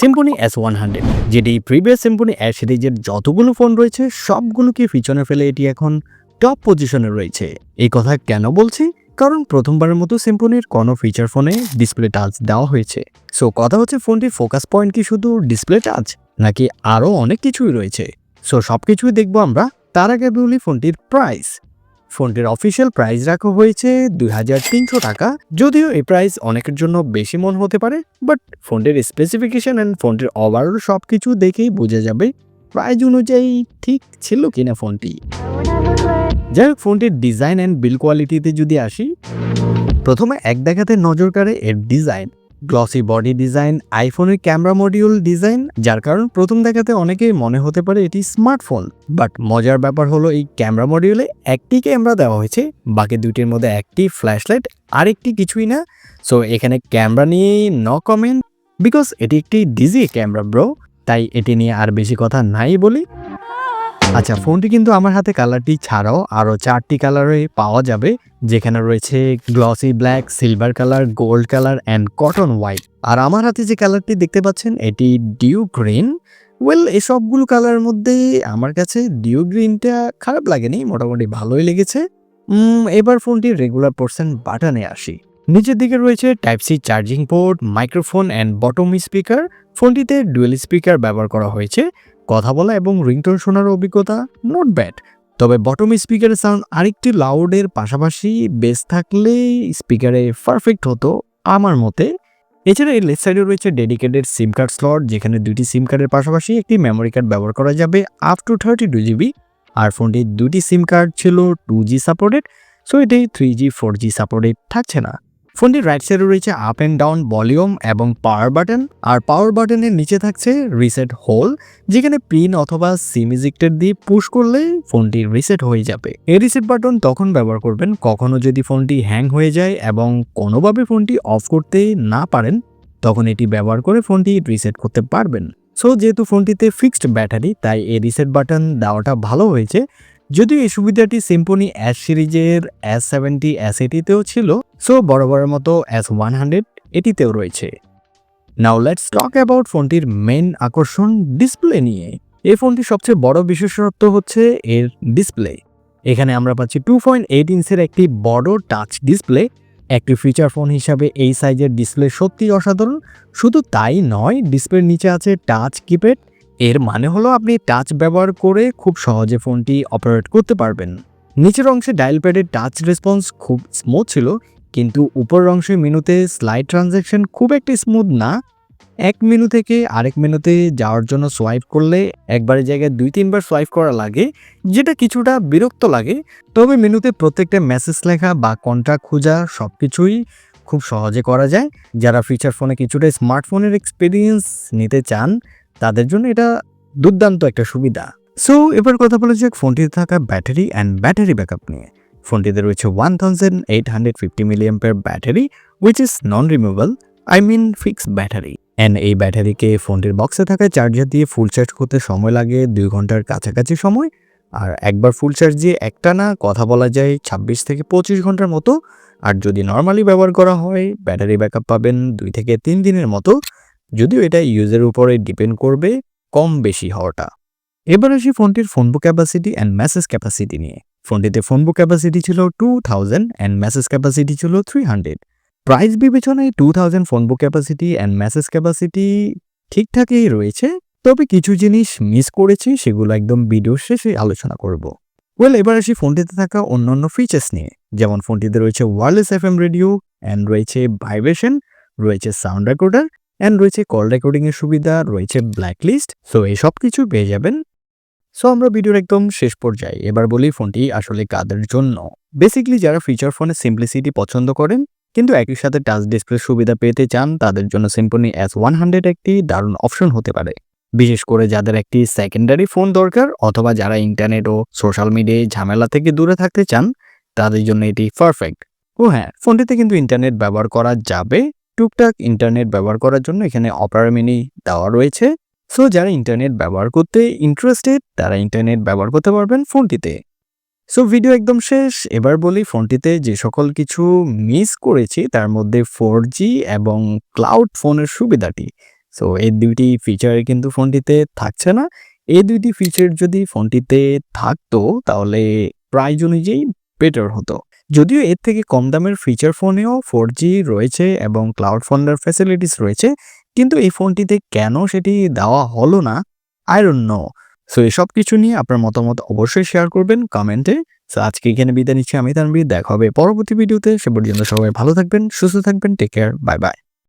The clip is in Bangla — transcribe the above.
সিম্পনি এস ওয়ান হান্ড্রেড যেটি প্রিভিয়াস সিম্পনি এস সিরিজের যতগুলো ফোন রয়েছে, সবগুলোকে পিছনে ফেলে এটি এখন টপ পজিশনে রয়েছে। এই কথা কেন বলছি? কারণ প্রথমবারের মতো সিম্পনির কোনো ফিচার ফোনে ডিসপ্লে টাচ দেওয়া হয়েছে। সো কথা হচ্ছে ফোনটির ফোকাস পয়েন্ট কি শুধু ডিসপ্লে টাচ নাকি আরও অনেক কিছুই রয়েছে? সো সব কিছুই দেখব আমরা, তার আগে বলি ফোনটির প্রাইস ফোনটির অফিসিয়াল প্রাইস রাখা হয়েছে দুই হাজার তিনশো টাকা। যদিও এই প্রাইস অনেকের জন্য বেশি মন হতে পারে বাট ফোনটির স্পেসিফিকেশন অ্যান্ড ফোনটির ওভারঅল সব কিছু দেখেই বোঝা যাবে প্রাইস অনুযায়ী ঠিক ছিল কিনা ফোনটি। যাই হোক, ফোনটির ডিজাইন অ্যান্ড বিল কোয়ালিটিতে যদি আসি, প্রথমে এক দেখাতে নজর কাড়ে এর ডিজাইন গ্লসি বডি ডিজাইন, আইফোনের ক্যামেরা মডিউল ডিজাইন, যার কারণ প্রথম দেখাতে অনেকেই মনে হতে পারে এটি স্মার্টফোন। বাট মজার ব্যাপার হলো এই ক্যামেরা মডিউলে একটি ক্যামেরা দেওয়া হয়েছে, বাকি দুইটির মধ্যে একটি ফ্ল্যাশলাইট, আরেকটি কিছুই না। সো এখানে ক্যামেরা নিয়ে ন কমেন্ট বিকজ এটি একটি ডিজি ক্যামেরা ব্রো তাই এটি নিয়ে আর বেশি কথা নাই বলি। আচ্ছা ফোনটি কিন্তু আমার হাতে কালারটি ছাড়াও আরও চারটি কালারে পাওয়া যাবে। যেখানে রয়েছে glossy black, silver colour, gold colour and cotton white. আর আমার হাতে যে কালারটি দেখতে পাচ্ছেন, এটি ডিউ গ্রিন। ওয়েল এসবগুলো কালারের মধ্যে আমার কাছে ডিউ গ্রিনটা খারাপ লাগেনি, মোটামুটি ভালোই লেগেছে। এবার ফোনটি রেগুলার পোর্শন বাটনে আসি। নিচের দিকে রয়েছে type C charging port microphone and bottom speaker ফোনটিতে ডুয়েল স্পিকার ব্যবহার করা হয়েছে। কথা বলা এবং রিংটোন শোনার অভিজ্ঞতা নট ব্যাড তবে বটম স্পিকারের সাউন্ড আরেকটি লাউডের পাশাপাশি বেস থাকলে স্পিকারে পারফেক্ট হতো আমার মতে। এছাড়া এর লেফট সাইডে রয়েছে ডেডিকেটেড সিম কার্ড স্লট যেখানে দুটি সিম কার্ডের পাশাপাশি একটি মেমোরি কার্ড ব্যবহার করা যাবে up to thirty two GB আর ফোনটির দুটি সিম কার্ড ছিল টু জি সাপোর্টেড সো এটি three G four G supported থাকছে না। ফোনটির রাইট সাইডে রয়েছে আপ অ্যান্ড ডাউন ভলিউম এবং পাওয়ার বাটন আর পাওয়ার বাটনের নিচে থাকছে রিসেট হোল যেখানে পিন অথবা সিম ইজেক্টেড দিয়ে পুশ করলে ফোনটি রিসেট হয়ে যাবে। এই রিসেট বাটন তখন ব্যবহার করবেন কখনো যদি ফোনটি হ্যাং হয়ে যায় এবং কোনোভাবে ফোনটি অফ করতে না পারেন, তখন এটি ব্যবহার করে ফোনটি রিসেট করতে পারবেন। সো যেহেতু ফোনটিতে ফিক্সড ব্যাটারি তাই এই রিসেট বাটন দেওয়াটা ভালো হয়েছে। যদিও এই সুবিধাটি সিম্পনি অ্যাস সিরিজের এস সেভেন্টি এস এইটিতেও ছিল সো বড় মতো এস ওয়ান হান্ড্রেড এটিতেও রয়েছে। নাও লেটস টক অ্যাবাউট ফোনটির মেন আকর্ষণ ডিসপ্লে নিয়ে। এই ফোনটির সবচেয়ে বড় বিশেষত্ব হচ্ছে এর ডিসপ্লে এখানে আমরা পাচ্ছি টু পয়েন্ট এইট ইঞ্চের একটি বড় টাচ ডিসপ্লে একটি ফিচার ফোন হিসাবে এই সাইজের ডিসপ্লে সত্যি অসাধারণ, শুধু তাই নয় ডিসপ্লের নিচে আছে টাচ কিপ্যাড এর মানে হলো আপনি টাচ ব্যবহার করে খুব সহজে ফোনটি অপারেট করতে পারবেন। নিচের অংশে ডায়াল প্যাডের টাচ রেসপন্স খুব স্মুথ ছিল, কিন্তু উপরের অংশে মেনুতে স্লাইড ট্রানজ্যাকশন খুব একটি স্মুথ না। এক মেনু থেকে আরেক মেনুতে যাওয়ার জন্য সোয়াইপ করলে একবারের জায়গায় দুই, তিনবার সোয়াইপ করা লাগে, যেটা কিছুটা বিরক্ত লাগে। তবে মেনুতে প্রত্যেকটা মেসেজ লেখা বা কন্ট্যাক্ট খোঁজা সব কিছুই খুব সহজে করা যায়। যারা ফিচার ফোনে কিছুটা স্মার্টফোনের এক্সপিরিয়েন্স নিতে চান তাদের জন্য এটা দুর্দান্ত একটা সুবিধা। সো এবার কথা বলা যাক ফোনটিতে থাকা ব্যাটারি অ্যান্ড ব্যাটারি ব্যাকআপ নিয়ে। ফোনটিতে রয়েছে one thousand eight hundred fifty মিলিয়াম্পের battery which is non removable I mean fix battery. And এই ব্যাটারিকে ফোনটির বক্সে থাকা চার্জার দিয়ে ফুল চার্জ করতে সময় লাগে দুই ঘণ্টার কাছাকাছি সময়। আর একবার ফুল চার্জ দিয়ে একটা না কথা বলা যায় ছাব্বিশ থেকে পঁচিশ ঘণ্টার মতো। আর যদি নর্মালি ব্যবহার করা হয়, ব্যাটারি ব্যাকআপ পাবেন দুই থেকে তিন দিনের মতো। যদিও এটা ইউজের উপরে ডিপেন্ড করবে কম বেশি হওয়াটা। এবার আসি ফোনটির phone book capacity and message capacity নিয়ে। ফোনটিতে ফোন বুক ক্যাপাসিটি ছিল two thousand and message capacity ছিল থ্রি হান্ড্রেড প্রাইস বিবেচনায় two thousand phone book capacity and message capacity ঠিকঠাকই রয়েছে, তবে কিছু জিনিস মিস করেছি, সেগুলো একদম ভিডিও শেষে আলোচনা করব। ওয়েল এবার আসি ফোনটিতে থাকা অন্যান্য ফিচার্স নিয়ে। যেমন ফোনটিতে রয়েছে wireless F M radio and রয়েছে ভাইব্রেশন রয়েছে সাউন্ড রেকর্ডার অ্যান্ড রয়েছে কল রেকর্ডিংয়ের সুবিধা, রয়েছে ব্ল্যাক লিস্ট সো এই সব কিছু পেয়ে যাবেন। সো আমরা ভিডিওর একদম শেষ পর্যায়ে। এবার বলি ফোনটি আসলে কাদের জন্য? বেসিক্যালি যারা ফিচার ফোনের সিম্পলিসিটি পছন্দ করেন, কিন্তু একই সাথে টাচ ডিসপ্লে সুবিধা পেতে চান, তাদের জন্য সিম্পনি এস ওয়ান হান্ড্রেড একটি দারুণ অপশন হতে পারে। বিশেষ করে যাদের একটি সেকেন্ডারি ফোন দরকার, অথবা যারা ইন্টারনেট ও সোশ্যাল মিডিয়ায় ঝামেলা থেকে দূরে থাকতে চান, তাদের জন্য এটি পারফেক্ট ও হ্যাঁ ফোনটিতে কিন্তু ইন্টারনেট ব্যবহার করা যাবে। টুকটাক ইন্টারনেট ব্যবহার করার জন্য এখানে অপারা মিনি দেওয়া রয়েছে। সো যারা ইন্টারনেট ব্যবহার করতে ইন্টারেস্টেড তারা ইন্টারনেট ব্যবহার করতে পারবেন ফোনটিতে। সো ভিডিও একদম শেষ। এবার বলি ফোনটিতে যে সকল কিছু মিস করেছি, তার মধ্যে ফোর এবং ক্লাউড ফোনের সুবিধাটি। সো এই দুইটি ফিচার কিন্তু ফোনটিতে থাকছে না। এই দুইটি ফিচার যদি ফোনটিতে থাকতো, তাহলে প্রাইজ অনুযায়ী বেটার হতো। যদিও এর থেকে কম দামের ফিচার ফোনেও ফোর রয়েছে এবং ক্লাউড ফোনের ফ্যাসিলিটিস রয়েছে, কিন্তু এই ফোনটিতে কেন সেটি দেওয়া হলো না? ডোন্ট নো সো এসব কিছু নিয়ে আপনার মতামত অবশ্যই শেয়ার করবেন কমেন্টে সো আজকে এখানে বিদায় নিচ্ছি, আমি তানবি দেখা হবে পরবর্তী ভিডিওতে সে পর্যন্ত সবাই ভালো থাকবেন, সুস্থ থাকবেন। Take care bye bye